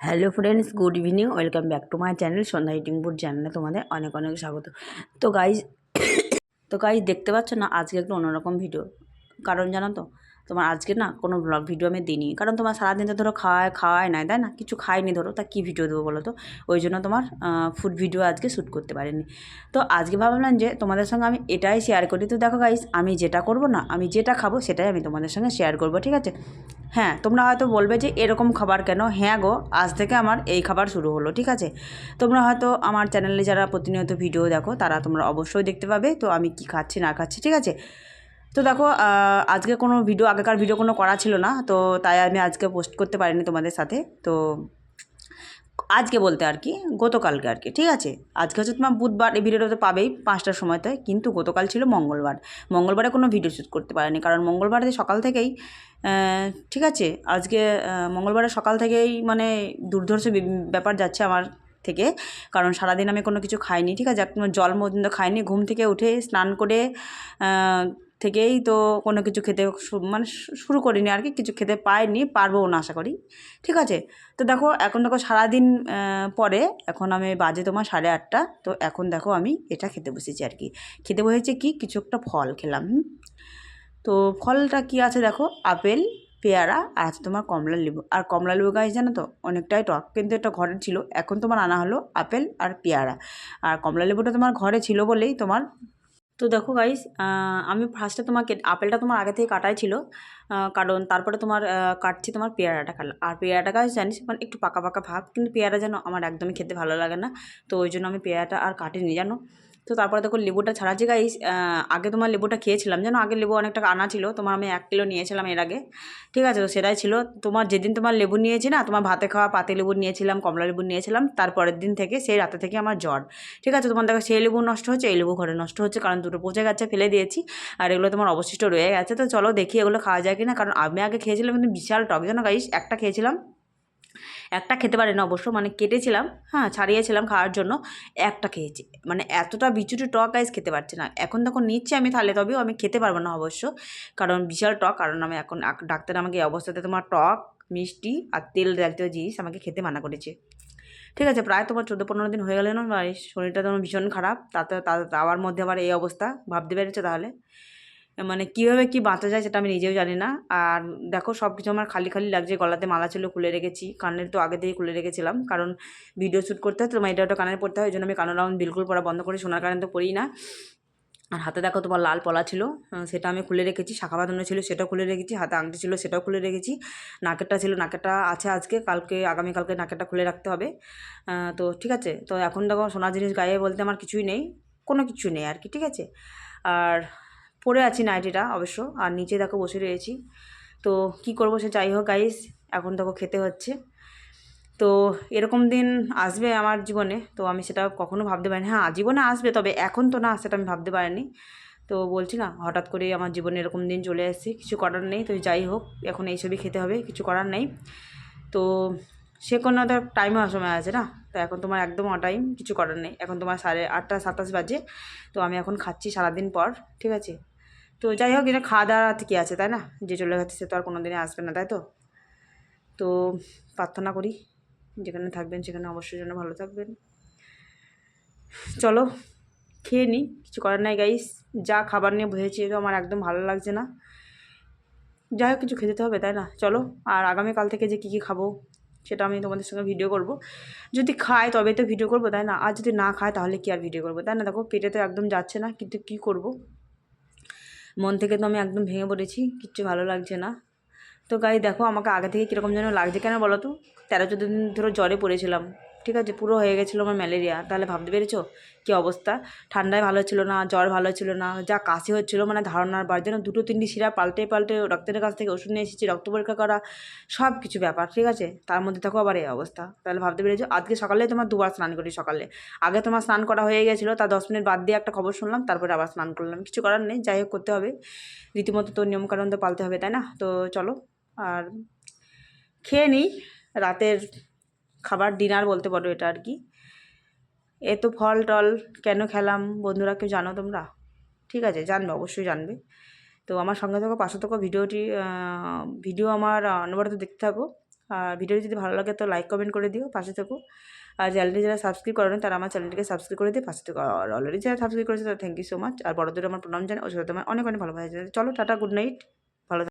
Hello friends good evening welcome back to my channel Sandhya eating boot চ্যানেলে তোমাদের অনেক অনেক স্বাগত। তো গাইজ তো গাইজ দেখতে পাচ্ছ না, আজকে একটু অন্যরকম ভিডিও কারণ জানো তো, তোমার আজকে না কোনো ব্লগ ভিডিও আমি দিইনি। কারণ তোমার সারাদিন তো ধরো খাওয়ায় খাওয়ায় নাই, তাই না? কিছু খাইনি ধরো, তা কী ভিডিও দেবো বলো তো? ওই জন্য তোমার ফুড ভিডিও আজকে শ্যুট করতে পারিনি। তো আজকে ভাবলাম যে তোমাদের সঙ্গে আমি এটাই শেয়ার করি। তো দেখো গাইস আমি যেটা করব না, আমি যেটা খাব সেটাই আমি তোমাদের সঙ্গে শেয়ার করব, ঠিক আছে? হ্যাঁ তোমরা হয়তো বলবে যে এরকম খাবার কেন? হ্যাঁ গো, আজ থেকে আমার এই খাবার শুরু হলো, ঠিক আছে? তোমরা হয়তো আমার চ্যানেলে যারা প্রতিনিয়ত ভিডিও দেখো, তারা তোমরা অবশ্যই দেখতে পাবে, তো আমি কি খাচ্ছি, না খাচ্ছি, ঠিক আছে? তো দেখো আজকে কোনো ভিডিও আগেকার ভিডিও কোনো করা ছিল না, তো তাই আমি আজকে পোস্ট করতে পারিনি তোমাদের সাথে। তো আজকে বলতে আর কি, গতকালকে আর কি, ঠিক আছে? আজকে হচ্ছে তোমার বুধবার, এই ভিডিওটা তো পাবেই পাঁচটার সময়তে, কিন্তু গতকাল ছিল মঙ্গলবার। মঙ্গলবারে কোনো ভিডিও শ্যুট করতে পারেনি, কারণ মঙ্গলবারে সকাল থেকেই ঠিক আছে? আজকে মঙ্গলবারে সকাল থেকেই মানে দুর্ধর্ষ ব্যাপার যাচ্ছে আমার থেকে, কারণ সারাদিন আমি কোনো কিছু খাইনি, ঠিক আছে? জল পর্যন্ত খাইনি, ঘুম থেকে উঠে স্নান করে থেকেই তো কোনো কিছু খেতে মানে শুরু করিনি আর কি, কিছু খেতে পাইনি পারব না আশা করি। ঠিক আছে? তো দেখো, এখন দেখো সারাদিন পরে এখন আমি বাজে তোমার সাড়ে আটটা, তো এখন দেখো আমি এটা খেতে বসেছি আর কি। খেতে বসেছি কি? কিছু একটা ফল খেলাম তো ফলটা কি আছে দেখো? আপেল, পেয়ারা আর তোমার কমলা লেবু। আর কমলা লেবু গাছ জানো তো? অনেকটাই টক, কিন্তু এটা ঘরে ছিল। এখন তোমার আনা হলো আপেল আর পেয়ারা। আর কমলা লেবুটা তোমার ঘরে ছিল বলেই তোমার তো দেখো গাইস আমি ফার্স্টে তোমাকে, আপেলটা তোমার আগে থেকে কাটাই ছিল কারণ তারপরে তোমার কাটছি তোমার পেয়ারাটা কাটলাম আর পেয়ারাটা গাছ জানিস মানে একটু পাকা পাকা ভাব, কিন্তু পেয়ারা যেন আমার একদমই খেতে ভালো লাগে না। তো ওই জন্য আমি পেয়ারাটা আর কাটিনি, জানো? তো তারপরে দেখো লেবুটা ছাড়াচ্ছি গাইস আগে তোমার লেবুটা খেয়েছিলাম। জানো আগে লেবু অনেক টাকা আনা ছিল, তোমার আমি এক কিলো নিয়েছিলাম এর আগে। ঠিক আছে, তো সেটাই ছিল। তোমার যেদিন তোমার লেবু নিয়েছি না, তোমার ভাতে খাওয়া পাতে লেবু নিয়েছিলাম, কমলা লেবু নিয়েছিলাম, তারপরের দিন থেকে সেই রাতে থেকে আমার জ্বর। ঠিক আছে, তোমার দেখো সেই লেবু নষ্ট হচ্ছে, এই লেবু ঘরে নষ্ট হচ্ছে, কারণ দুটো পচে গেছে, ফেলে দিয়েছি। আর এগুলো তোমার অবশিষ্ট রয়ে গেছে। তো চলো দেখি এগুলো খাওয়া যায় কিনা, কারণ আমি আগে খেয়েছিলাম কিন্তু বিশাল টক। জানো গাইস একটা খেয়েছিলাম। একটা খেতে পারি না অবশ্য মানে কেটেছিলাম হ্যাঁ ছাড়িয়েছিলাম খাওয়ার জন্য, একটা খেয়েছি। মানে এতটা বিচুটি টক গাইস খেতে পারছি না। এখন তখন নিচ্ছি আমি, তাহলে তবেও আমি খেতে পারব না অবশ্য, কারণ বিশাল টক, কারণ আমি এখন ডাক্তার আমাকে এই অবস্থাতে তোমার টক, মিষ্টি আর তেল জাতীয় জিনিস আমাকে খেতে মানা করেছে। ঠিক আছে, প্রায় তোমার চোদ্দ পনেরো দিন হয়ে গেলে না শরীরটা তোমার ভীষণ খারাপ তাতে, তাওয়ার মধ্যে আবার এই অবস্থা, ভাবতে পেরেছ তাহলে? মানে কীভাবে কী বাঁচা যায় সেটা আমি নিজেও জানি না। আর দেখো সব কিছু আমার খালি খালি লাগছে। গলাতে মালা ছিল, খুলে রেখেছি। কানের তো আগে থেকেই খুলে রেখেছিলাম। কারণ ভিডিও শ্যুট করতে হয় তো এটা ওটা কানের পড়তে হয়। ওই জন্য আমি কানের রাউন্ড বিলকুল পরা বন্ধ করে। সোনার কানের তো পড়ি না। আর হাতে দেখো, তোমার লাল পলা ছিল। সেটা আমি খুলে রেখেছি। শাখা বাঁধানো ছিল, সেটাও খুলে রেখেছি। হাতে আংটি ছিল, সেটাও খুলে রেখেছি। নাকেরটা ছিল, নাকেরটা আছে আজকে। কালকে, আগামীকালকে নাকেরটা খুলে রাখতে হবে। তো ঠিক আছে। তো এখন দেখো, সোনার জিনিস গায়ে বলতে আমার কিছুই নেই। কোনো কিছু নেই আর কি, ঠিক আছে? আর পরে আছি নাইটিটা অবশ্য, আর নিচে দেখো বসে রয়েছি। তো কি করব সে যাই হোক গাইস এখন দেখো খেতে হচ্ছে। তো এরকম দিন আসবে আমার জীবনে, তো আমি সেটা কখনো ভাবতে পারিনি। হ্যাঁ জীবনে আসবে, তবে এখন তো না, সেটা আমি ভাবতে পারিনি। তো বলছি না, হঠাৎ করে আমার জীবনে এরকম দিন চলে এসেছে, কিছু করার নেই। তো যাই হোক, এখন এই এইসবই খেতে হবে, কিছু করার নেই। তো সে কোনো তো টাইম সময় আছে না? তো এখন তোমার একদম টাইম কিছু করার নেই। এখন তোমার সাড়ে আটটা, সাতাশ বাজে, তো আমি এখন খাচ্ছি সারাদিন পর, ঠিক আছে? তো যাই হোক এটা খাওয়া দাওয়া কী আছে, তাই না? যে চলে গেছে, সে তো আর কোনো দিনে আসবে না, তাই তো? তো প্রার্থনা করি, যেখানে থাকবেন, সেখানে অবশ্যই যেন ভালো থাকবেন। চলো, খেয়ে নিই কিছু করার নাই গাইস যা খাবার নিয়ে বসেছি তো আমার একদম ভালো লাগছে না। যাই হোক কিছু খেতে হবে, তাই না? চলো, আর আগামীকাল থেকে যে কী কী খাব, সেটা আমি তোমাদের সঙ্গে ভিডিও করব। যদি খায় তবে তো ভিডিও করব, তাই না? আর যদি না খায় তাহলে কি আর ভিডিও করব? তাই না? দেখো, পেটে তো একদম যাচ্ছে না, কিন্তু কি করব? মন থেকে তো আমি একদম ভেঙে পড়েছি, কিচ্ছু ভালো লাগছে না। তো গাই দেখো আমাকে আগে থেকে কীরকম যেন লাগছে। কেন বলো তো? তেরো, চোদ্দ দিন ধরো জ্বরে পড়েছিলাম। ঠিক আছে, পুরো হয়ে গেছিল আমার ম্যালেরিয়া। তাহলে ভাবতে পেরেছ? কী অবস্থা? ঠান্ডায় ভালো ছিল না, জ্বর ভালো ছিল না, যা কাশি হচ্ছিল মানে ধারণার বার। যেন দুটো তিনটি শিরা পাল্টে পাল্টে ডাক্তারের কাছ থেকে ওষুধ নিয়ে এসেছি, রক্ত পরীক্ষা করা সব কিছু ব্যাপার, ঠিক আছে? তার মধ্যে থাকো আবার এই অবস্থা। তাহলে ভাবতে পেরেছ? আজকে সকালে তোমার দুবার স্নান করি সকালে। আগে তোমার স্নান করা হয়ে গেছিল তার দশ মিনিট বাদ দিয়ে একটা খবর শুনলাম, তারপরে আবার স্নান করলাম। কিছু করার নেই, যাই হোক করতে হবে। রীতিমতো তো নিয়মকানুন তো পালতে হবে, তাই না? তো চলো, আর খেয়ে নিই, রাতের খাবার ডিনার বলতে পারো এটা আর কি। এ তো ফল টল কেন খেলাম? বন্ধুরা কেউ জানো তোমরা? ঠিক আছে, জানবে, অবশ্যই জানবে। তো আমার সঙ্গে থাকো, পাশে থাকো, ভিডিওটি ভিডিও আমার অনবরত দেখতে থাকো। আর ভিডিওটি যদি ভালো লাগে তো লাইক কমেন্ট করে দিও, পাশে থাকো। আর চ্যানেলটি যারা সাবস্ক্রাইব করেন তারা আমার চ্যানেলটিকে সাবস্ক্রাইব করে দিয়ে পাশে থেকে। আর অলরেডি যারা সাবস্ক্রাইব করেছে তারা থ্যাংক ইউ সো মাচ আর বড়দের আমার প্রণাম জানাই ওর সাথে তোমার অনেক অনেক ভালোবাসা। চলো, টাটা গুড নাইট